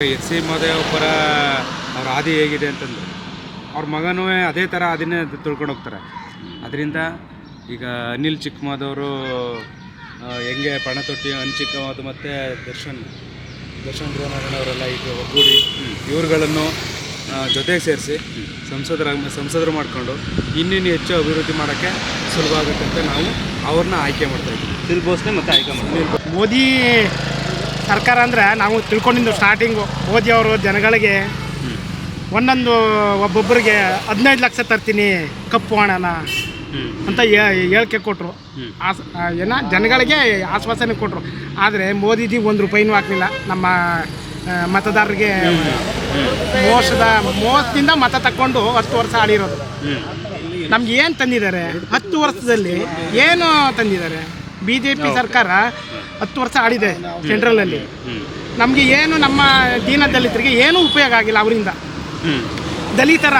S C ಮಹದೇವಪ್ಪರ ಅವ್ರ ಹಾದಿ ಹೇಗಿದೆ ಅಂತಂದು ಅವ್ರ ಮಗನೂ ಅದೇ ಥರ ಅದನ್ನೇ ತಿಳ್ಕೊಂಡು ಹೋಗ್ತಾರೆ. ಅದರಿಂದ ಈಗ ಅನಿಲ್ ಚಿಕ್ಕಮಾದವರು ಹೆಂಗೆ ಪಣ ತೊಟ್ಟಿ ಅನ್ ಚಿಕ್ಕಮಾದ ಮತ್ತು ದರ್ಶನ್ ದರ್ಶನ್ ದ್ರೋಣರಣ್ಣವರೆಲ್ಲ ಈಗ ಒಗ್ಗೂಡಿ ಇವ್ರುಗಳನ್ನು ಜೊತೆಗೆ ಸೇರಿಸಿ ಸಂಸದರ ಸಂಸದರು ಮಾಡಿಕೊಂಡು ಇನ್ನಿನ್ನು ಹೆಚ್ಚು ಅಭಿವೃದ್ಧಿ ಮಾಡೋಕ್ಕೆ ಸುಲಭ ಆಗುತ್ತೆ ಅಂತ ನಾವು ಅವ್ರನ್ನ ಆಯ್ಕೆ ಮಾಡ್ತಾ ಇದ್ದೀವಿ. ಮತ್ತೆ ಆಯ್ಕೆ ಮಾಡಿ ಮೋದಿ ಸರ್ಕಾರ ಅಂದರೆ ನಾವು ತಿಳ್ಕೊಂಡಿದ್ದು ಸ್ಟಾರ್ಟಿಂಗು ಮೋದಿ ಅವರು ಜನಗಳಿಗೆ ಒಂದೊಂದು ಒಬ್ಬೊಬ್ಬರಿಗೆ ಹದಿನೈದು ಲಕ್ಷ ತರ್ತೀನಿ ಕಪ್ಪು ಹಣನ ಅಂತ ಹೇಳಿಕೆ ಕೊಟ್ಟರು ಆಸ್ ಏನ ಜನಗಳಿಗೆ ಆಶ್ವಾಸನೆ ಕೊಟ್ಟರು ಆದರೆ ಮೋದಿಜಿ ಒಂದು ರೂಪಾಯಿನೂ ಹಾಕಲಿಲ್ಲ. ನಮ್ಮ ಮತದಾರರಿಗೆ ಮೋಸದ ಮೋಸದಿಂದ ಮತ ತಕ್ಕೊಂಡು ಹತ್ತು ವರ್ಷ ಆಡಿರೋದು ನಮ್ಗೆ ಏನು ತಂದಿದ್ದಾರೆ? ಹತ್ತು ವರ್ಷದಲ್ಲಿ ಏನು ತಂದಿದ್ದಾರೆ? ಬಿ ಜೆ ಪಿ ಸರ್ಕಾರ ಹತ್ತು ವರ್ಷ ಆಡಿದೆ ಸೆಂಟ್ರಲಲ್ಲಿ ನಮಗೆ ಏನು ನಮ್ಮ ದೀನ ದಲಿತರಿಗೆ ಏನೂ ಉಪಯೋಗ ಆಗಿಲ್ಲ ಅವರಿಂದ. ದಲಿತರ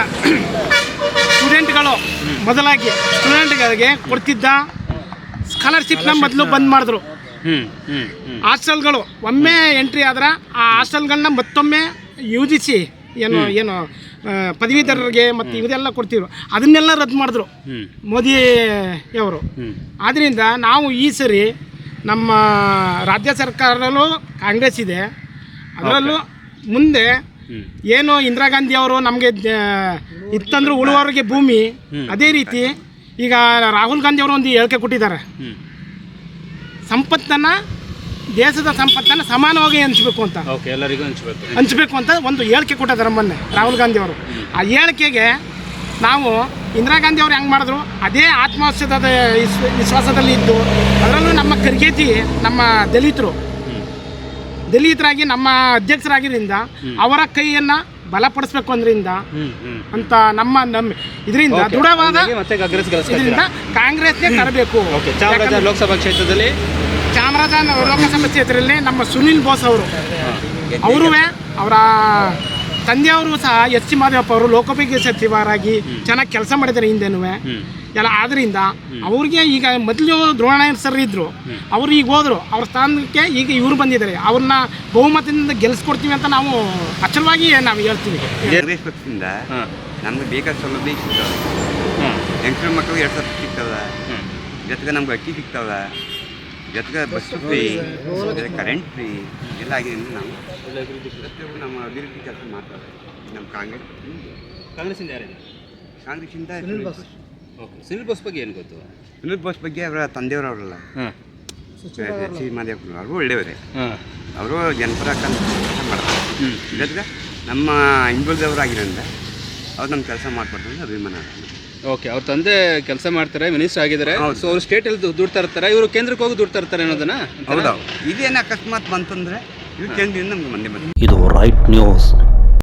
ಸ್ಟೂಡೆಂಟ್ಗಳು ಮೊದಲಾಗಿ ಸ್ಟೂಡೆಂಟ್ಗಳಿಗೆ ಕೊಡ್ತಿದ್ದ ಸ್ಕಾಲರ್ಶಿಪ್ನ ಮೊದಲು ಬಂದ್ ಮಾಡಿದ್ರು. ಹಾಸ್ಟೆಲ್ಗಳು ಒಮ್ಮೆ ಎಂಟ್ರಿ ಆದ್ರೆ ಆ ಹಾಸ್ಟೆಲ್ಗಳನ್ನ ಮತ್ತೊಮ್ಮೆ ಯೂಜಿಸಿ ಏನು ಏನು ಪದವೀಧರರಿಗೆ ಮತ್ತು ಇದೆಲ್ಲ ಕೊಡ್ತಿದ್ರು. ಅದನ್ನೆಲ್ಲ ರದ್ದು ಮಾಡಿದ್ರು ಮೋದಿ ಮೋದಿಯವರು ಹ್ಮ್. ಆದ್ದರಿಂದ ನಾವು ಈ ಸರಿ ನಮ್ಮ ರಾಜ್ಯ ಸರ್ಕಾರದಲ್ಲೂ ಕಾಂಗ್ರೆಸ್ ಇದೆ. ಅದರಲ್ಲೂ ಮುಂದೆ ಏನು ಇಂದಿರಾ ಗಾಂಧಿ ಅವರು ನಮಗೆ ಇತ್ತಂದ್ರೆ ಉಳುವವರಿಗೆ ಭೂಮಿ ಅದೇ ರೀತಿ ಈಗ ರಾಹುಲ್ ಗಾಂಧಿ ಅವರು ಒಂದು ಹೇಳಿಕೆ ಕೊಟ್ಟಿದ್ದಾರೆ. ಸಂಪತ್ತನ್ನು ದೇಶದ ಸಂಪತ್ತನ್ನು ಸಮಾನವಾಗಿ ಹಂಚಬೇಕು ಅಂತ. ಓಕೆ ಎಲ್ಲರಿಗೂ ಹಂಚ್ಬೇಕು. ಹಂಚಬೇಕು ಅಂತ ಒಂದು ಹೇಳಿಕೆ ಕೊಟ್ಟಿದ್ದಾರೆ ಮೊನ್ನೆ ರಾಹುಲ್ ಗಾಂಧಿ ಅವರು. ಆ ಹೇಳಿಕೆಗೆ ನಾವು ಇಂದಿರಾ ಗಾಂಧಿ ಅವರು ಹೆಂಗೆ ಮಾಡಿದ್ರು? ಅದೇ ಆತ್ಮವಿಶ್ವಾಸದ ವಿಶ್ವ- ವಿಶ್ವಾಸದಲ್ಲಿ ಇದ್ದು ಅದರಲ್ಲೂ ನಮ್ಮ ಕರ್ಗೇತಿ ನಮ್ಮ ದಲಿತರು. ದಲಿತರಾಗಿ ನಮ್ಮ ಅಧ್ಯಕ್ಷರಾಗಿದ್ದರಿಂದ ಅವರ ಕೈಯನ್ನು ಬಲಪಡಿಸ್ಬೇಕು ಅಂದ್ರಿಂದ ಅಂತ ನಮ್ಮ ನಮ್ಮ ಇದರಿಂದ ದೃಢವಾದ ಇದರಿಂದ ಕಾಂಗ್ರೆಸ್ನೇ ತರಬೇಕು. ಓಕೆ ಚಾಮರಾಜ ಲೋಕಸಭಾ ಕ್ಷೇತ್ರದಲ್ಲಿ ಚಾಮರಾಜ ಲೋಕಸಭಾ ಕ್ಷೇತ್ರದಲ್ಲಿ ನಮ್ಮ ಸುನಿಲ್ ಬೋಸ್ ಅವರು. ಅವರೂ ಅವರ ತಂದೆಯವರು ಸಹ ಎಚ್ ಸಿ ಮಾದೇವಪ್ಪ ಅವರು ಲೋಕೋಪಯೋಗಿ ಸಚಿವರಾಗಿ ಚೆನ್ನಾಗಿ ಕೆಲಸ ಮಾಡಿದ್ದಾರೆ ಹಿಂದೆನೂ ಎಲ್ಲ ಆದ್ದರಿಂದ ಅವ್ರಿಗೆ ಈಗ ಮೊದಲು ದ್ರೋಣಾಯನ್ ಸರ್ ಇದ್ದರು ಅವ್ರು ಈಗ ಹೋದ್ರು. ಅವ್ರ ಸ್ಥಾನಕ್ಕೆ ಈಗ ಇವರು ಬಂದಿದ್ದಾರೆ. ಅವ್ರನ್ನ ಬಹುಮತದಿಂದ ಗೆಲ್ಲಿಸ್ಕೊಡ್ತೀವಿ ಅಂತ ನಾವು ಅಚಲವಾಗಿ ನಾವು ಹೇಳ್ತೀವಿ. ನಮ್ಗೆ ಬೇಕಾದ ಸೌಲಭ್ಯ ಸಿಗ್ತಾವೆ ಹಾಂ. ಹೆಂಗಸ್ರ ಮಕ್ಕಳು ಎರಡು ಸಾವಿರ ಸಿಗ್ತಾವ ಹ್ಮ್. ಜೊತೆಗೆ ನಮ್ಗೆ ಅಕ್ಕಿ ಸಿಗ್ತಾವ ಜೊತೆಗೆ ಬಸ್ ಫ್ರೀ ಜೊತೆಗೆ ಕರೆಂಟ್ ಫ್ರೀ ಎಲ್ಲ ಆಗಿದೆ ನಾವು ಪ್ರತಿಯೊಬ್ಬರು ನಮ್ಮ ಅಭಿವೃದ್ಧಿ ಕೆಲಸ ಮಾಡ್ತಾರೆ. ನಮ್ಮ ಕಾಂಗ್ರೆಸ್. ಕಾಂಗ್ರೆಸ್ಸಿಂದ ಯಾರಿಲ್ಲ ಕಾಂಗ್ರೆಸ್ಸಿಂದ ಓಕೆ ಸುನಿಲ್ ಬೋಸ್ ಬಗ್ಗೆ ಏನು ಗೊತ್ತು? ಸುನಿಲ್ ಬೋಸ್ ಬಗ್ಗೆ ಅವರ ತಂದೆಯವರವರಲ್ಲ. ಸಿ ಮಾದೇವಪ್ಪನ ಅವರು ಒಳ್ಳೆಯವರೇ. ಅವರು ಜನಪರ ಕೆಲಸ ಮಾಡ್ತಾರೆ. ಜೊತೆಗೆ ನಮ್ಮ ಹಿಂದುಳಿದವರಾಗಿರೋದ್ರಿಂದ ಅವ್ರು ನಮ್ಮ ಕೆಲಸ ಮಾಡ್ಕೊಡ್ತಾರೆ ಅಂತ ಅಭಿಮಾನ ಓಕೆ ಅವ್ರ ತಂದೆ ಕೆಲಸ ಮಾಡ್ತಾರೆ ಮಿನಿಸ್ಟರ್ ಆಗಿದ್ದಾರೆ. ಸೊ ಅವ್ರು ಸ್ಟೇಟಲ್ಲಿ ದುಡ್ಡು ತರ್ತಾರೆ ಇವರು ಕೇಂದ್ರಕ್ಕೆ ಹೋಗಿ ದುಡ್ಡು ತರ್ತಾರೆ ಅನ್ನೋದನ್ನ ಹೌದಾ ಇದೇನು ಅಕಸ್ಮಾತ್ ಬಂತಂದ್ರೆ ಇದು ಕೇಂದ್ರದಿಂದ ನಮ್ಗೆ ಮಂದಿ ಬಂದು ಇದು ರೈಟ್ ನ್ಯೂಸ್